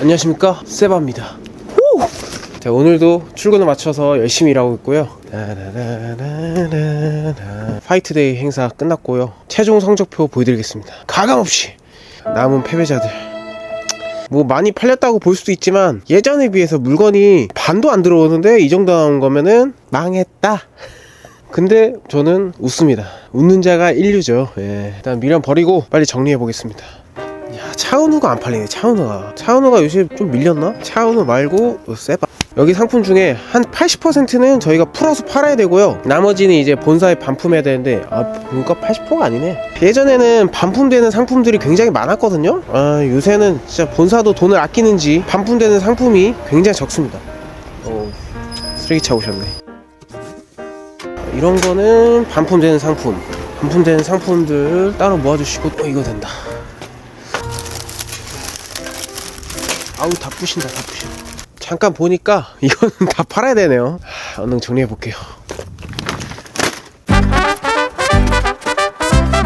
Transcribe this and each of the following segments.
안녕하십니까? 세바입니다. 후! 자, 오늘도 출근을 마쳐서 열심히 일하고 있고요. 화이트데이 행사 끝났고요. 최종 성적표 보여드리겠습니다. 가감없이 남은 패배자들. 뭐 많이 팔렸다고 볼 수도 있지만 예전에 비해서 물건이 반도 안 들어오는데 이 정도 나온 거면은 망했다 근데 저는 웃습니다. 웃는 자가 인류죠. 예. 일단 미련 버리고 빨리 정리해 보겠습니다. 야 차은우가 안 팔리네 차은우가. 차은우가 요새 좀 밀렸나? 차은우 말고 요 세바. 여기 상품 중에 한 80%는 저희가 풀어서 팔아야 되고요. 나머지는 이제 본사에 반품해야 되는데 아 보니까 80%가 아니네. 예전에는 반품되는 상품들이 굉장히 많았거든요. 아 요새는 진짜 본사도 돈을 아끼는지 반품되는 상품이 굉장히 적습니다. 어 쓰레기 차 오셨네 이런 거는 반품되는 상품. 반품되는 상품들 따로 모아주시고 어 이거 된다. 아우 다 부신다 다 부셔 잠깐 보니까 이거는 다 팔아야 되네요. 하, 얼른 정리해 볼게요.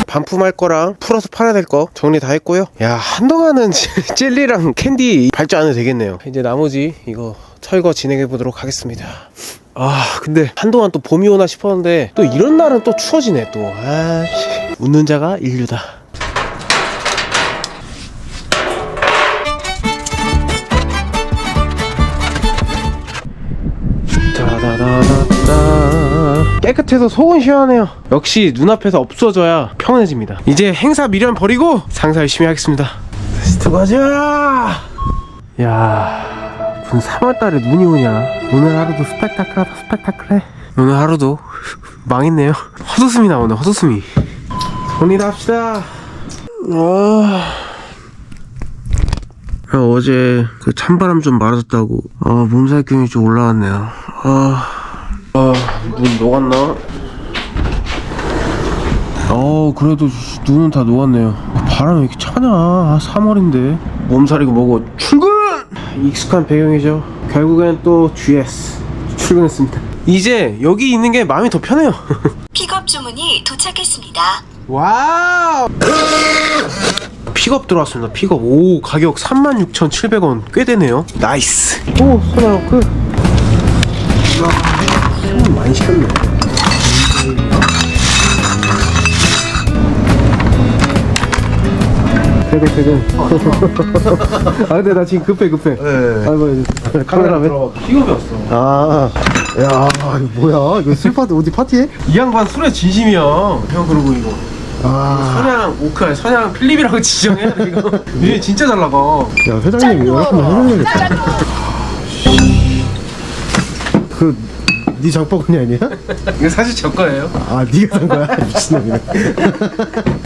반품할 거랑 풀어서 팔아야 될 거 정리 다 했고요. 야 한동안은 젤리랑 캔디 밟지 않아도 되겠네요. 이제 나머지 이거 철거 진행해 보도록 하겠습니다 아 근데 한동안 또 봄이 오나 싶었는데 또 이런 날은 또 추워지네 또 아씨 웃는 자가 인류다 따다다다다. 깨끗해서 속은 시원해요. 역시 눈앞에서 없어져야 평온해집니다. 이제 행사 미련 버리고 상사 열심히 하겠습니다. 테스트 가자. 야, 무슨 3월달에 눈이 오냐? 오늘 하루도 스펙타클하다 스펙타클해. 오늘 하루도 망했네요. 헛웃음이 나오네 헛웃음이. 정리 합시다. 아. 야, 어제 그 찬바람 좀 맞았다고 아 몸살 기운이 좀 올라왔네요 아, 아, 눈 녹았나? 어 그래도 눈은 다 녹았네요 바람 왜 이렇게 차냐 아, 3월인데 몸살이고 뭐고 출근! 익숙한 배경이죠. 결국엔 또 GS 출근했습니다. 이제 여기 있는 게 마음이 더 편해요. 픽업 주문이 도착했습니다. 와우! 픽업 들어왔습니다. 픽업. 오 가격 36,700원. 꽤 되네요. 나이스. 오 소나로크 와 많이 시켰네 퇴근 퇴근 아 근데 나 지금 급해 급해. 아이고 카메라맨 픽업이 왔어. 아, 야, 이거 뭐야? 이거 술 파티 어디 파티해? 이 양반 술에 진심이야. 형 그러고 이거. 아, 선양 오크 선양 필립이라고 지정해야 돼 이거. 얘 진짜 잘 나가 야 회장님 이거 한번 해줘야겠다. 그, 네 장바구니 아니야? 이거 사실 저 거예요 아, 네가 산 거야? 미친놈이네.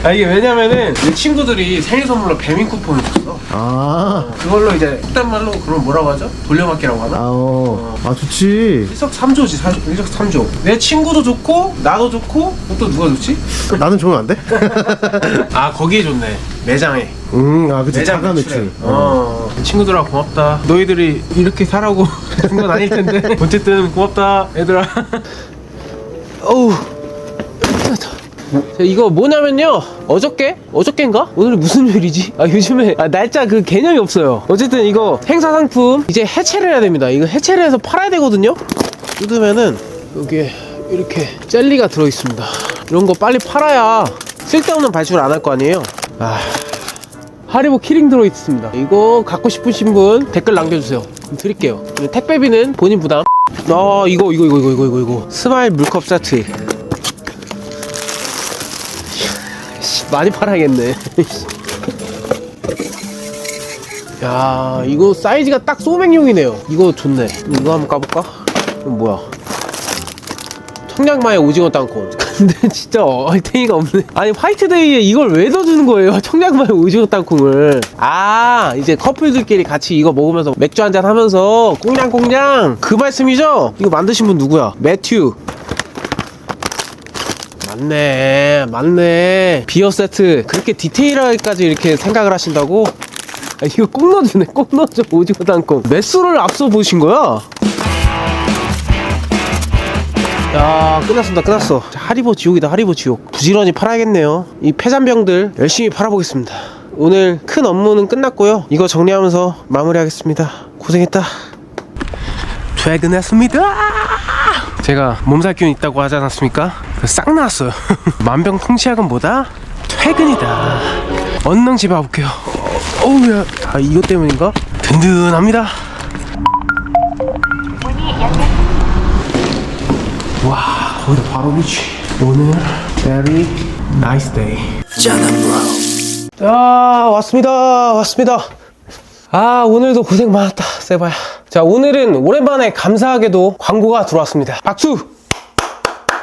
아 이게 왜냐면은 내 친구들이 생일 선물로 배민 쿠폰을 줬어 아, 그걸로 이제 일단 말로 그럼 뭐라고 하죠? 돌려막기라고 아, 하나? 어, 아 좋지. 일석삼조지 사실 일석삼조 내 친구도 좋고 나도 좋고 또 누가 좋지? 나는 좋으면 안 돼? 아 거기에 좋네 매장에. 응, 아, 그치. 매장 자가 매출에. 매출. 어. 친구들아 고맙다. 너희들이 이렇게 사라고 준 건 아닐 텐데. 어쨌든 고맙다 얘들아. 어우. 자, 이거 뭐냐면요. 어저께? 어저께인가? 오늘 무슨 요일이지? 아 요즘에 아, 날짜 그 개념이 없어요. 어쨌든 이거 행사 상품 이제 해체를 해야 됩니다. 이거 해체를 해서 팔아야 되거든요. 뜯으면은 여기에 이렇게 젤리가 들어 있습니다. 이런 거 빨리 팔아야 쓸데없는 발출을 안할 거 아니에요 아 하리보 키링 들어있습니다. 이거 갖고 싶으신 분 댓글 남겨주세요. 드릴게요. 그리고 택배비는 본인 부담. 아 이거 이거 이거 이거 이거 이거 이거 스마일 물컵 세트. 씨, 많이 팔아야겠네. 야 이거 사이즈가 딱 소맥용이네요. 이거 좋네. 이거 한번 까볼까? 이건 뭐야? 청량마의 오징어 땅콩. 근데 진짜 얼탱이가 없네. 아니 화이트데이에 이걸 왜 넣어주는 거예요? 청량마의 오징어 땅콩을. 아 이제 커플들끼리 같이 이거 먹으면서 맥주 한잔 하면서 꽁냥꽁냥 그 말씀이죠? 이거 만드신 분 누구야? 매튜. 맞네, 맞네. 비어 세트 그렇게 디테일하게까지 이렇게 생각을 하신다고? 아, 이거 꼭 넣어주네, 꼭 넣어줘 오징어 땅콩. 몇 수를 앞서 보신 거야? 야 끝났습니다 끝났어. 자, 하리보 지옥이다 하리보 지옥. 부지런히 팔아야겠네요. 이 폐잔병들 열심히 팔아보겠습니다. 오늘 큰 업무는 끝났고요. 이거 정리하면서 마무리하겠습니다. 고생했다. 퇴근했습니다! 제가 몸살 기운 있다고 하지 않았습니까? 그싹 나왔어요. 만병통치약은 뭐다? 퇴근이다. 언능 집에 와볼게요. 어우야 아 이것 때문인가? 든든합니다. 와 거기다 바로 비치 오늘 very nice day 야 왔습니다 왔습니다 아 오늘도 고생 많았다 세바야 자 오늘은 오랜만에 감사하게도 광고가 들어왔습니다 박수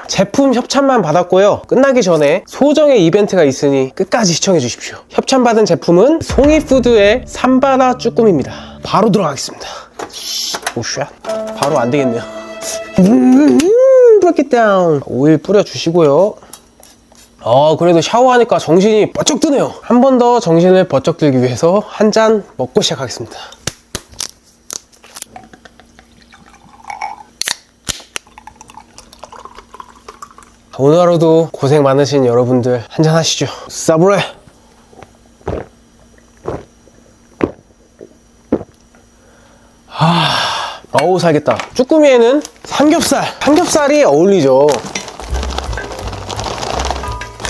제품 협찬만 받았고요. 끝나기 전에 소정의 이벤트가 있으니 끝까지 시청해 주십시오. 협찬 받은 제품은 송이푸드의 삼바다 쭈꾸미입니다. 바로 들어가겠습니다. 오샷. 바로 안 되겠네요. It down. 오일 뿌려주시고요. 어, 그래도 샤워하니까 정신이 번쩍 드네요. 한 번 더 정신을 번쩍 들기 위해서 한 잔 먹고 시작하겠습니다. 오늘 하루도 고생 많으신 여러분들 한잔 하시죠. 사브레. 어우 살겠다. 쭈꾸미에는 삼겹살, 삼겹살이 어울리죠.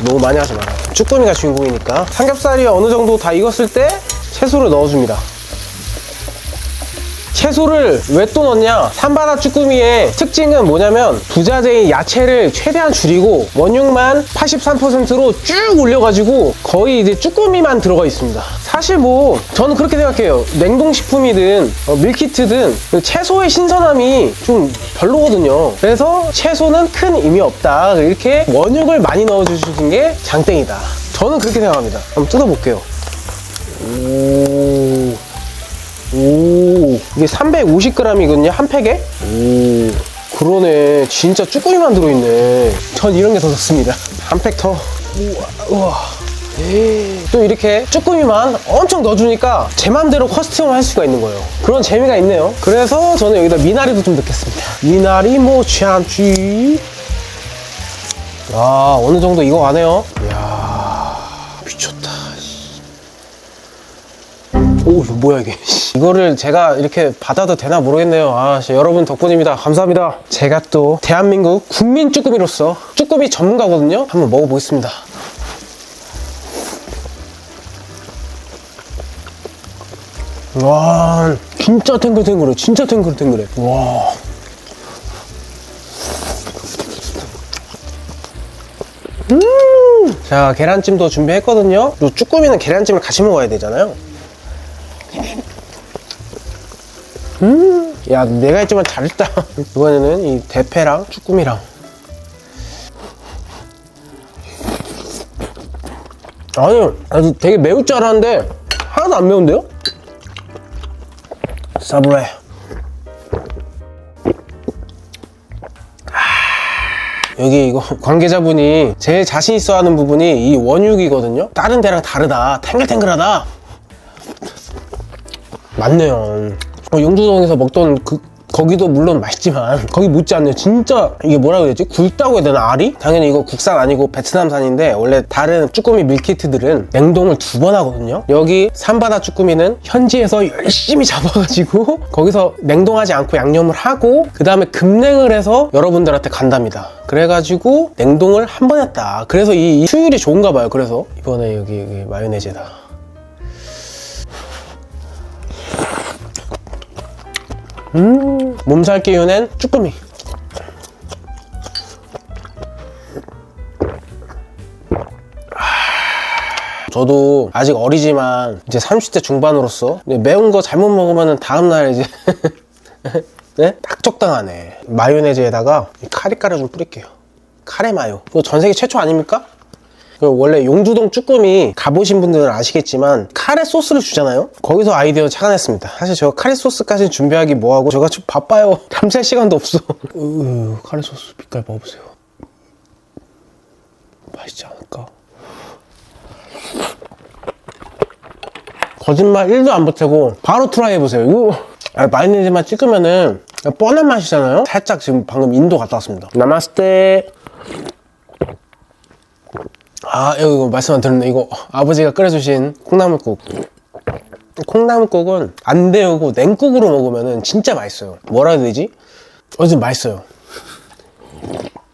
너무 많이 하지 마라. 쭈꾸미가 주인공이니까 삼겹살이 어느 정도 다 익었을 때 채소를 넣어줍니다. 채소를 왜 또 넣냐? 삼바다 쭈꾸미의 특징은 뭐냐면 부자재인 야채를 최대한 줄이고 원육만 83%로 쭉 올려가지고 거의 이제 쭈꾸미만 들어가 있습니다. 사실 뭐 저는 그렇게 생각해요. 냉동식품이든 어, 밀키트든 그 채소의 신선함이 좀 별로거든요. 그래서 채소는 큰 의미 없다. 이렇게 원육을 많이 넣어주시는 게 장땡이다. 저는 그렇게 생각합니다. 한번 뜯어볼게요. 오. 오 이게 350g이거든요 한 팩에 오 그러네 진짜 쭈꾸미만 들어있네 전 이런 게 더 좋습니다 한 팩 더 우와 우와 또 이렇게 쭈꾸미만 엄청 넣어주니까 제 맘대로 커스텀을 할 수가 있는 거예요. 그런 재미가 있네요. 그래서 저는 여기다 미나리도 좀 넣겠습니다. 미나리 모치안쥐 아 어느 정도 이거 가네요. 이야 미쳤다. 오 이거 뭐야 이게? 이거를 제가 이렇게 받아도 되나 모르겠네요. 아 씨, 여러분 덕분입니다. 감사합니다. 제가 또 대한민국 국민 쭈꾸미로서 쭈꾸미 전문가거든요. 한번 먹어보겠습니다 와 진짜 탱글탱글해 진짜 탱글탱글해 와 음! 자 계란찜도 준비했거든요 또 쭈꾸미는 계란찜을 같이 먹어야 되잖아요 음, 야, 내가 했지만 잘했다. 이번에는 이 대패랑 쭈꾸미랑. 아니, 아주 되게 매울 줄 알았는데, 하나도 안 매운데요? 사브레. 아, 여기 이거 관계자분이 제일 자신 있어 하는 부분이 이 원육이거든요? 다른 데랑 다르다. 탱글탱글하다. 맞네요. 어, 용두동에서 먹던 그 거기도 물론 맛있지만 거기 못지 않네요. 진짜 이게 뭐라고 해야 되지? 굵다고 해야 되나 알이? 당연히 이거 국산 아니고 베트남산인데 원래 다른 쭈꾸미 밀키트들은 냉동을 두 번 하거든요. 여기 삼바다 쭈꾸미는 현지에서 열심히 잡아가지고 거기서 냉동하지 않고 양념을 하고 그 다음에 급냉을 해서 여러분들한테 간답니다. 그래가지고 냉동을 한 번 했다. 그래서 이, 이 수율이 좋은가 봐요. 그래서 이번에 여기, 여기 마요네즈에다. 음, 몸살 기운엔 쭈꾸미. 저도 아직 어리지만 이제 30대 중반으로서 매운 거 잘못 먹으면 다음날 이제 네? 딱 적당하네 마요네즈에다가 이 카레 가루 좀 뿌릴게요 카레 마요 이거 전 세계 최초 아닙니까? 그 원래 용두동 쭈꾸미 가보신 분들은 아시겠지만 카레 소스를 주잖아요 거기서 아이디어 착안했습니다 사실 제가 카레 소스까지 준비하기 뭐하고 제가 좀 바빠요 잠잘 시간도 없어 으, 카레 소스 빛깔 먹어보세요 맛있지 않을까? 거짓말 1도 안 보태고 바로 트라이 해보세요 이거 아, 마요네즈만 찍으면은 뻔한 맛이잖아요. 살짝 지금 방금 인도 갔다 왔습니다. 나마스테. 아 이거, 말씀 안 들었네. 이거 아버지가 끓여주신 콩나물국. 콩나물국은 안 데우고 냉국으로 먹으면 진짜 맛있어요. 뭐라 해야 되지? 어쨌든 맛있어요.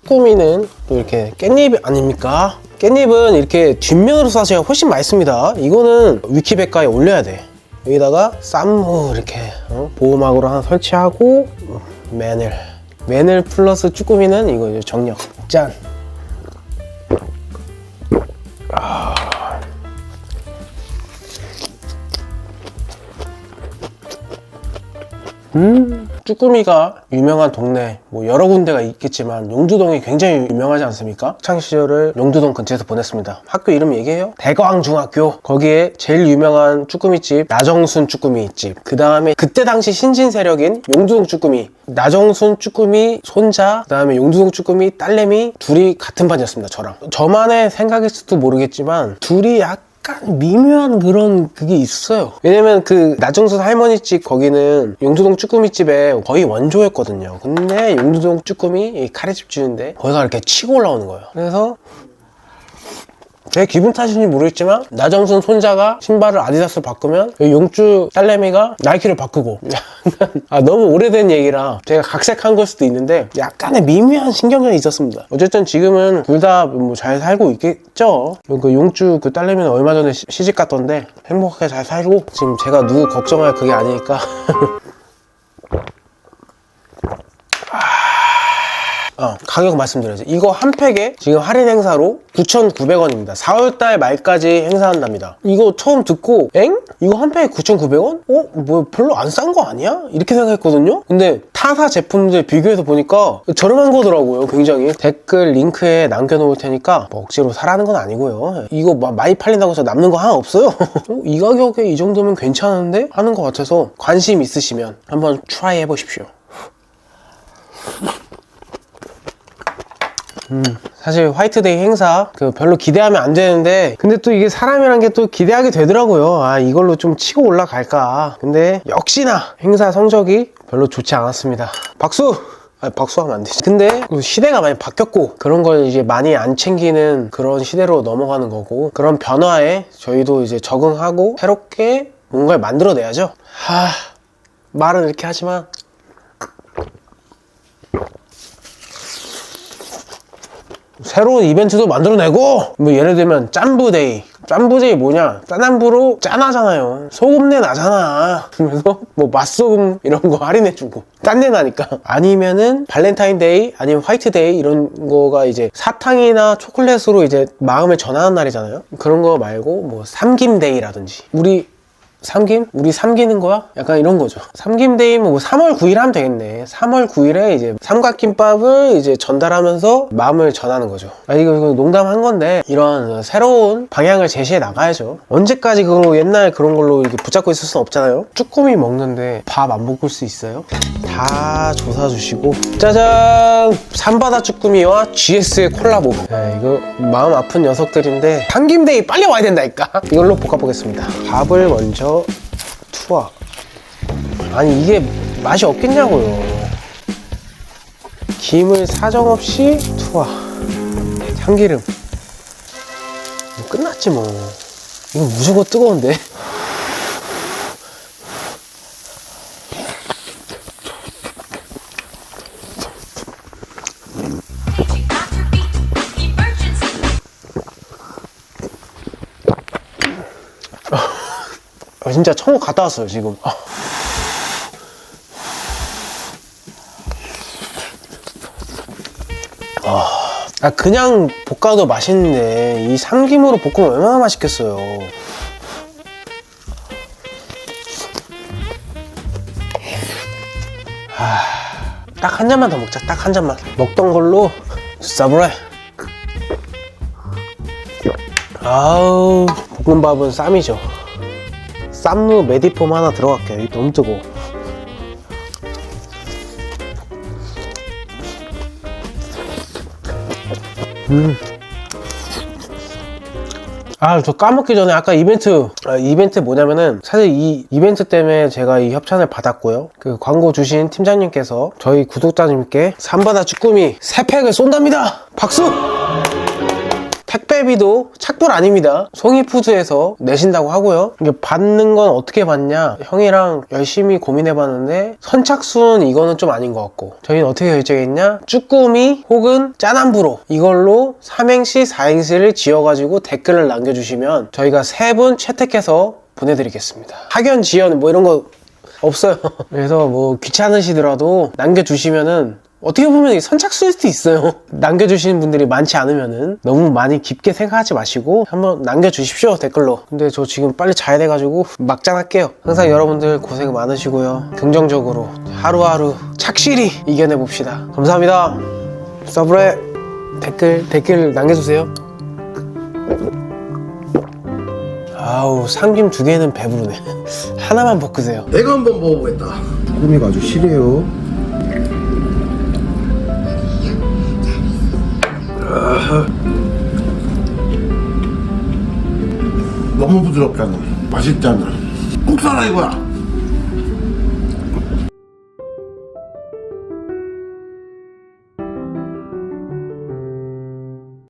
꾸미는 또 이렇게 깻잎 아닙니까? 깻잎은 이렇게 뒷면으로 싸셔야 훨씬 맛있습니다. 이거는 위키백과에 올려야 돼. 여기다가 쌈무 이렇게 어? 보호막으로 하나 설치하고 음, 마늘 마늘 플러스 쭈꾸미는 이거 이제 정력 짠 아. 음. 쭈꾸미가 유명한 동네 뭐 여러 군데가 있겠지만 용두동이 굉장히 유명하지 않습니까? 학창 시절을 용두동 근처에서 보냈습니다. 학교 이름 얘기해요? 대광중학교. 거기에 제일 유명한 쭈꾸미집 나정순 쭈꾸미집. 그 다음에 그때 당시 신진 세력인 용두동 쭈꾸미. 나정순 쭈꾸미 손자. 그 다음에 용두동 쭈꾸미 딸내미 둘이 같은 반이었습니다. 저랑. 저만의 생각일지도 모르겠지만 둘이 약 약간 미묘한 그런 그게 있어요. 왜냐면 그 나정순 할머니 집 거기는 용두동 쭈꾸미집에 거의 원조였거든요. 근데 용두동 쭈꾸미 이 카레집 주는데 거기가 이렇게 치고 올라오는 거예요. 그래서 제 기분 탓인지 모르겠지만 나정순 손자가 신발을 아디다스로 바꾸면 이 용주 딸내미가 나이키를 바꾸고. 아, 너무 오래된 얘기라 제가 각색한 걸 수도 있는데 약간의 미묘한 신경전이 있었습니다. 어쨌든 지금은 둘 다 뭐 잘 살고 있겠죠? 그 용주 그 딸내미는 얼마 전에 시- 시집 갔던데 행복하게 잘 살고 지금 제가 누구 걱정할 그게 아니니까 어, 가격 말씀드려야죠. 이거 한 팩에 지금 할인 행사로 9,900원입니다. 4월달 말까지 행사한답니다. 이거 처음 듣고 엥? 이거 한 팩에 9,900원? 어? 뭐 별로 안 싼 거 아니야? 이렇게 생각했거든요. 근데 타사 제품들 비교해서 보니까 저렴한 거더라고요. 굉장히 댓글 링크에 남겨놓을 테니까 뭐 억지로 사라는 건 아니고요. 이거 막 많이 팔린다고 해서 남는 거 하나 없어요. 어, 이 가격에 이 정도면 괜찮은데 하는 것 같아서 관심 있으시면 한번 트라이 해보십시오. 사실 화이트데이 행사 그 별로 기대하면 안 되는데 근데 또 이게 사람이란 게 또 기대하게 되더라고요 아 이걸로 좀 치고 올라갈까 근데 역시나 행사 성적이 별로 좋지 않았습니다 박수 아, 박수하면 안 되지. 근데 그 시대가 많이 바뀌었고 그런 걸 이제 많이 안 챙기는 그런 시대로 넘어가는 거고 그런 변화에 저희도 이제 적응하고 새롭게 뭔가를 만들어내야죠. 하 말은 이렇게 하지만 새로운 이벤트도 만들어내고 뭐 예를 들면 짬부데이. 짬부데이 뭐냐? 짜남부로 짠하잖아요. 소금내 나잖아. 그래서 뭐 맛소금 이런 거 할인해주고. 짠내 나니까. 아니면은 발렌타인데이 아니면 화이트데이 이런 거가 이제 사탕이나 초콜릿으로 이제 마음을 전하는 날이잖아요. 그런 거 말고 뭐 삼김데이라든지. 우리 삼김? 우리 삼기는 거야? 약간 이런 거죠. 삼김데이면 뭐 3월 9일 하면 되겠네. 3월 9일에 이제 삼각김밥을 이제 전달하면서 마음을 전하는 거죠. 아, 이거, 이거 농담한 건데, 이런 새로운 방향을 제시해 나가야죠. 언제까지 그 옛날 그런 걸로 이렇게 붙잡고 있을 수는 없잖아요. 쭈꾸미 먹는데 밥 안 먹을 수 있어요? 다 조사 주시고. 짜잔! 삼바다 쭈꾸미와 GS의 콜라보. 네, 이거 마음 아픈 녀석들인데, 삼김데이 빨리 와야 된다니까? 이걸로 볶아보겠습니다. 밥을 먼저 투하. 아니, 이게 맛이 없겠냐고요. 김을 사정없이 투하. 참기름. 뭐 끝났지 뭐. 이거 무조건 뜨거운데. 진짜 천국 갔다 왔어요 지금. 아. 아, 아, 그냥 볶아도 맛있는데 이 삼김으로 볶으면 얼마나 맛있겠어요. 아, 딱 한 잔만 더 먹자. 딱 한 잔만. 먹던 걸로 싸브라이. 아우 볶음밥은 쌈이죠. 쌈무 메디폼 하나 들어갈게요. 이 너무 뜨거워. 아, 저 까먹기 전에 아까 이벤트, 아, 이벤트 뭐냐면은 사실 이 이벤트 때문에 제가 이 협찬을 받았고요. 그 광고 주신 팀장님께서 저희 구독자님께 삼바다 쭈꾸미 3팩을 쏜답니다! 박수! 택배비도 착불 아닙니다. 송이푸드에서 내신다고 하고요. 이게 받는 건 어떻게 받냐? 형이랑 열심히 고민해봤는데 선착순 이거는 좀 아닌 것 같고 저희는 어떻게 결정했냐? 쭈꾸미 혹은 짠함부로 이걸로 삼행시 사행시를 지어가지고 댓글을 남겨주시면 저희가 세 분 채택해서 보내드리겠습니다. 학연 지연 뭐 이런 거 없어요. 그래서 뭐 귀찮으시더라도 남겨주시면은 어떻게 보면 선착순일 수도 있어요. 남겨주시는 분들이 많지 않으면은 너무 많이 깊게 생각하지 마시고 한번 남겨주십시오 댓글로. 근데 저 지금 빨리 자야 돼가지고 막장 할게요. 항상 여러분들 고생 많으시고요. 긍정적으로 하루하루 착실히 이겨내 봅시다. 감사합니다. 서브레 댓글 댓글 남겨주세요. 아우 삼김 두 개는 배부르네. 하나만 볶으세요. 내가 한번 먹어보겠다. 쭈꾸미가 아주 실해요. 너무 부드럽잖아. 맛있잖아. 꼭 살아 이거야.